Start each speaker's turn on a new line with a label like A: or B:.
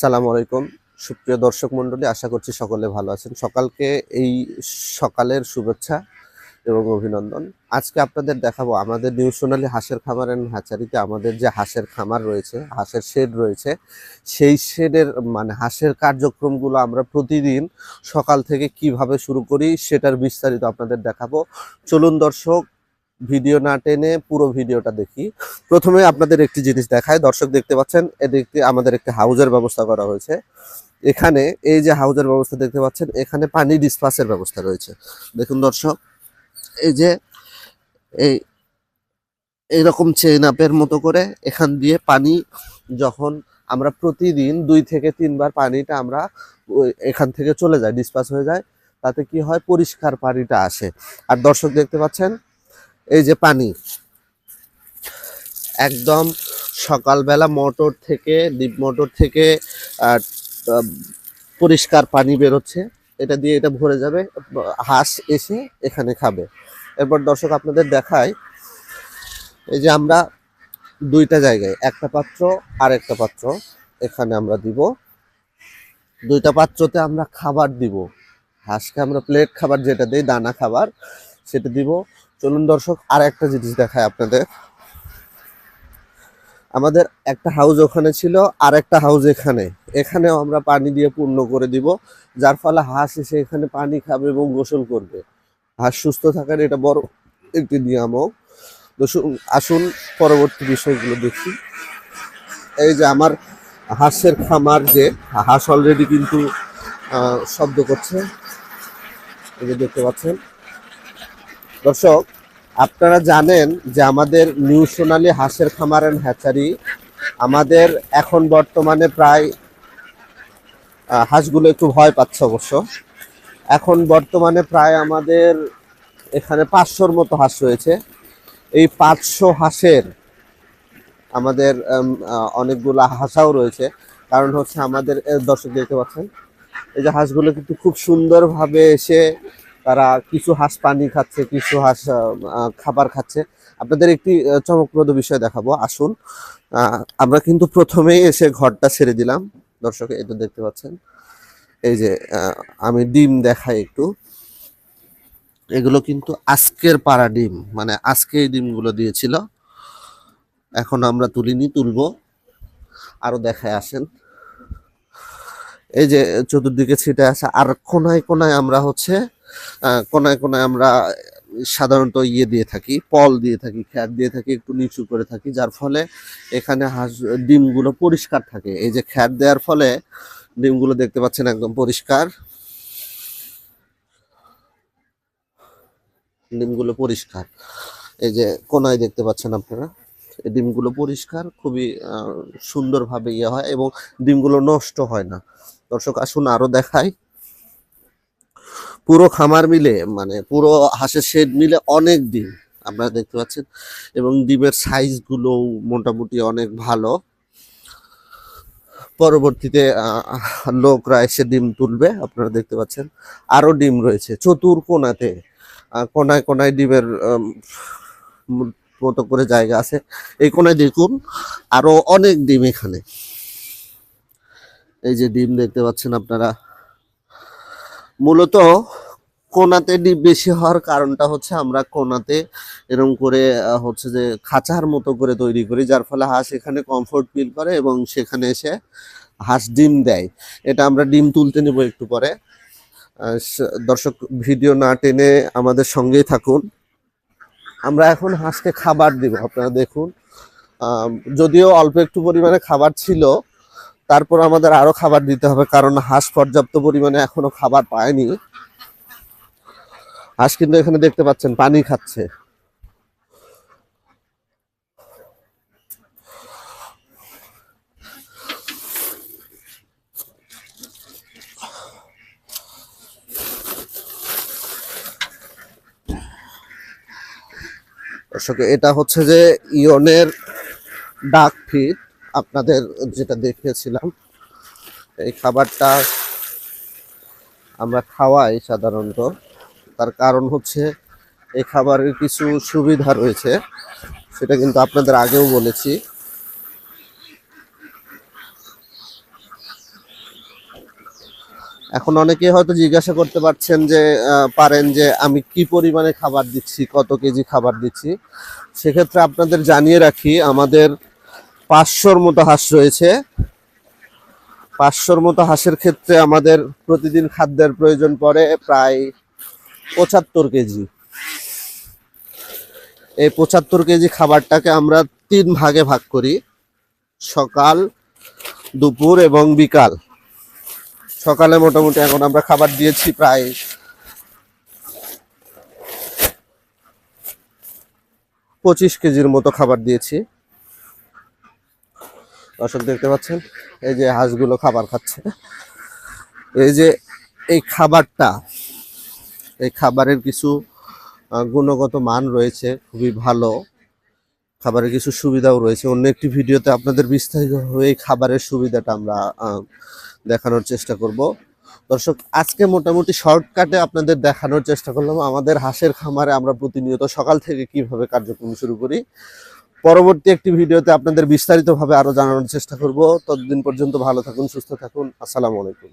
A: সালাম আলাইকুম। সুপ্রিয় দর্শক মণ্ডলী, আশা করছি সকলে ভালো আছেন। সকালকে এই সকালের শুভেচ্ছা এবং অভিনন্দন। আজকে আপনাদের দেখাবো আমাদের নিউ সোনালী হাঁসের খামার অ্যান্ড হ্যাচারিতে আমাদের যে হাঁসের খামার রয়েছে, হাঁসের শেড রয়েছে, সেই শেডের মানে হাঁসের কার্যক্রমগুলো আমরা প্রতিদিন সকাল থেকে কীভাবে শুরু করি সেটার বিস্তারিত আপনাদের দেখাবো। চলুন দর্শক ভিডিও না টেনে পুরো ভিডিওটা দেখি। প্রথমে আপনাদের একটি জিনিস দেখায় দর্শক দেখতে পাচ্ছেন এদিকে আমাদের একটি হাউজের ব্যবস্থা করা হয়েছে। এখানে এই যে হাউজের ব্যবস্থা দেখতে পাচ্ছেন, এখানে পানি ডিসপাসের ব্যবস্থা রয়েছে। দেখুন দর্শক, এই যে, এই এইরকম চেইন আপের মতো করে এখান দিয়ে পানি যখন আমরা প্রতিদিন দুই থেকে তিনবার পানিটা আমরা এখান থেকে চলে যায় ডিসপাস হয়ে যায়। তাতে কি হয়? পরিষ্কার পানিটা আসে। আর দর্শক দেখতে পাচ্ছেন এই যে পানি। একদম সকালবেলা মোটর থেকে, ডিপ মোটর থেকে পরিষ্কার পানি বেরোচ্ছে। এটা দিয়ে এটা ভরে যাবে, হাঁস এসে এখানে খাবে। এরপর দর্শক আপনাদের দেখায় এই যে আমরা দুইটা জায়গায়, একটা পাত্র আর একটা পাত্র এখানে আমরা দিব। দুইটা পাত্রতে আমরা খাবার দিব। হাঁসকে আমরা প্লেট খাবার যেটা দিই, দানা খাবার, সেটা দিব। চলুন দর্শক, আর একটা জিনিস দেখায় আপনাদের। আমাদের একটা হাউস ওখানে ছিল, আর একটা হাউস এখানে। এখানেও আমরা পানি দিয়ে পূর্ণ করে দিব, যার ফলে হাঁস এসে এখানে পানি খাবে এবং গোসল করবে। হাঁস সুস্থ থাকার এটা বড় একটি নিয়ামক। আসুন পরবর্তী বিষয়গুলো দেখি। এই যে আমার হাঁসের খামার যে, হাঁস অলরেডি কিন্তু শব্দ করছে। দেখতে পাচ্ছেন। দর্শক, আপনারা জানেন যে আমাদের নিউ সোনালী হাঁসের খামার অ্যান্ড হ্যাচারি আমাদের এখন বর্তমানে প্রায় হাঁসগুলো একটু ভয় পাচ্ছে অবশ্য। এখন বর্তমানে প্রায় আমাদের এখানে পাঁচশোর মতো হাঁস রয়েছে। এই পাঁচশো হাঁসের আমাদের অনেকগুলো হাঁসাও রয়েছে। কারণ হচ্ছে আমাদের দর্শক দেখতে পাচ্ছেন, এই যে হাঁসগুলো কিন্তু খুব সুন্দরভাবে এসে তারা কিছু হাঁস পানি খাচ্ছে, কিছু হাঁস খাবার খাচ্ছে। আপনাদের একটি চমকপ্রদ বিষয় দেখাবো, আসুন। আমরা কিন্তু প্রথমেই এসে ঘরটা ছেড়ে দিলাম। দর্শক এটা দেখতে পাচ্ছেন। এই যে আমি ডিম দেখাই একটু। এগুলো কিন্তু আজকের পাড়া ডিম মানে আজকে এই ডিমগুলো দিয়েছিল। এখন আমরা তুলিনি, তুলবো। আরও দেখায় আসেন। এই যে, চতুর্দিকে ছিটে আসা, আর কোনায় কোনায় আমরা হচ্ছে কোনায় কোনায় আমরা সাধারণত ইয়ে দিয়ে থাকি, পল দিয়ে থাকি খ্যার দিয়ে থাকি, একটু নিচু করে থাকি, যার ফলে এখানে হাঁস, ডিমগুলো পরিষ্কার থাকে। এই যে খ্যার দেওয়ার ফলে ডিমগুলো দেখতে পাচ্ছেন একদম পরিষ্কার। ডিমগুলো পরিষ্কার। এই যে কোনায় দেখতে পাচ্ছেন আপনারা, এই ডিমগুলো পরিষ্কার, খুবই সুন্দরভাবে ইয়ে হয় এবং ডিমগুলো নষ্ট হয় না। দর্শক, আসুন আরও দেখাই। পুরো খামার মিলে মানে পুরো হাঁসের শেড মিলে অনেক ডিম আপনারা দেখতে পাচ্ছেন। এবং ডিমের সাইজগুলো মোটামুটি অনেক ভালো। পরবর্তীতে লোকরা এসে ডিম তুলবে, আপনারা দেখতে পাচ্ছেন। আরও ডিম রয়েছে, চতুর কোনাতে কোনায় কোনায় ডিমের মতো করে জায়গা আছে। এই কোনায় দেখুন, আরও অনেক ডিম এখানে। এই যে ডিম দেখতে পাচ্ছেন আপনারা। মূলত কোনাতে ডিম বেশি হওয়ার কারণটা হচ্ছে আমরা কোনাতে এরকম করে হচ্ছে যে খাঁচার মতো করে তৈরি করি, যার ফলে হাঁস এখানে কমফোর্ট ফিল করে এবং সেখানে এসে হাঁস ডিম দেয়। এটা আমরা ডিম তুলতে নেব একটু পরে। দর্শক ভিডিও না টেনে আমাদের সঙ্গেই থাকুন। আমরা এখন হাঁসকে খাবার দিব, আপনারা দেখুন। যদিও অল্প একটু পরিমাণে খাবার ছিল তারপর আমাদের আরও খাবার দিতে হবে, কারণ হাঁস পর্যাপ্ত পরিমাণে এখনও খাবার পায়নি। হাঁস কিন্তু এখানে দেখতে পাচ্ছেন, পানি খাচ্ছে। দর্শক, এটা হচ্ছে যে ইয়নের ডাক ফিড আপনাদের যেটা দেখিয়েছিলাম, এই খাবারটা আমরা খাওয়াই সাধারণত। তার কারণ হচ্ছে, এই খাবারের কিছু সুবিধা রয়েছে, সেটা কিন্তু আপনাদের আগেও বলেছি। এখন অনেকে হয়তো জিজ্ঞাসা করতে পারছেন যে পারেন যে আমি কি পরিমাণে খাবার দিচ্ছি, কত কেজি খাবার দিচ্ছি। সেক্ষেত্রে আপনাদের জানিয়ে রাখি, আমাদের পাঁচশোর মতো হাঁস রয়েছে। পাঁচশোর মতো হাঁসের ক্ষেত্রে আমাদের প্রতিদিন খাদ্যের প্রয়োজন পড়ে প্রায় পঁচাত্তর কেজি। এই পঁচাত্তর কেজি খাবারটাকে আমরা তিন ভাগে ভাগ করি, সকাল, দুপুর এবং বিকাল। সকালে মোটামুটি এখন আমরা খাবার দিয়েছি প্রায় পঁচিশ কেজির মতো খাবার দিয়েছি। দর্শক দেখতে পাচ্ছেন, এই যে হাঁসগুলো খাবার খাচ্ছে। এই যে এই খাবারটা, এই খাবারের কিছু গুণগত মান রয়েছে, খুবই ভালো। খাবারের কিছু সুবিধাও রয়েছে। অন্য একটি ভিডিওতে আপনাদের বিস্তারিতভাবে এই খাবারের সুবিধাটা আমরা দেখানোর চেষ্টা করব। দর্শক, আজকে মোটামুটি শর্টকাটে আপনাদের দেখানোর চেষ্টা করলাম। আমাদের হাঁসের খামারে আমরা প্রতিনিয়ত সকাল থেকে কীভাবে কার্যক্রম শুরু করি পরবর্তী একটি ভিডিওতে আপনাদের বিস্তারিতভাবে আরও জানানোর চেষ্টা করব। ততদিন পর্যন্ত ভালো থাকুন, সুস্থ থাকুন। আসসালামু আলাইকুম।